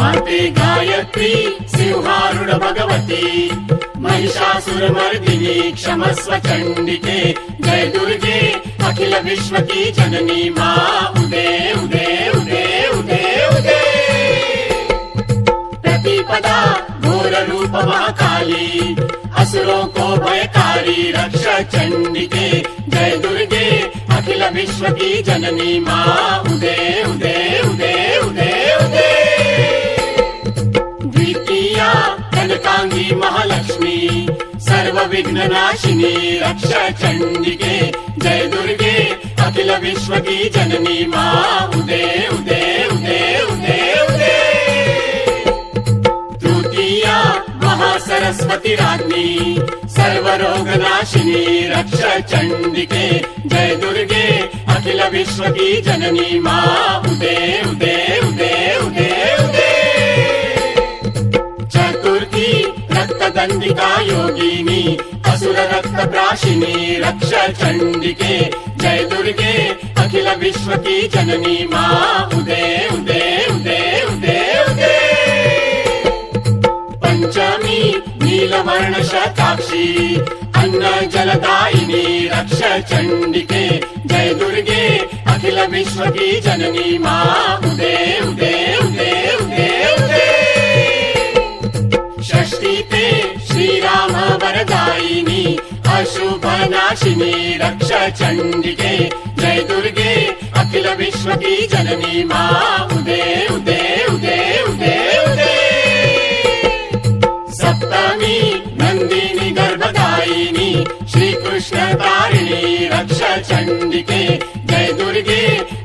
మాతే గాయత్రి సింహారుడ భగవతి మహిషాసుర మర్దిని క్షమస్వ చండికే జయ దుర్గే అఖిల విశ్వకి జనని మా ఉదే ఉదే ఉదే ఉదే ఉదే प्रतिपदा घोर रूप महाकाली असुरों को भयकारी रक्ष चंडिके जय दुर्गे अखिल विश्व की जननी माँ सर्व विघ्न नाशिनी रक्ष चंडिके जय दुर्गे अखिल विश्व की जननी माँ उदे उदे उदे उदे उदे। तृतीया महासरस्वती राज्ञी सर्वरोगनाशिनी रक्ष चंडिके जय दुर्गे अखिल विश्व की जननी माँ उदे उदे उदे దండికా యోగిని అసుర రక్త ప్రాశిని రక్ష చండికే. జయ దుర్గే అఖిల విశ్వకి జనని మా. ఉదే ఉదే ఉదే ఉదే ఉదే. పంచమి నీలవర్ణ శతాక్షి అన్న జలదాయిని రక్ష చండికే. జయ దుర్గే అఖిల విశ్వకి జనని మా. ఉదే ఉదే अशुभ नाशिनी रक्ष चंडिके जय दुर्गे अखिल विश्व की जननी माँ उदे उदे उदे उदे उदे सप्तमी नंदिनी गर्भदायिनी श्री कृष्ण तारिणी रक्ष चंडिके जय दुर्गे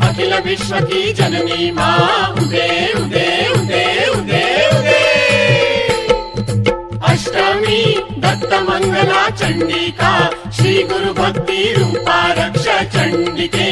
अखिल विश्व की जननी माँ उदे उदे उदे उदे उदे భక్తమంగళ చండికా శ్రీ గురు భక్తి రూపారక్ష చండికే.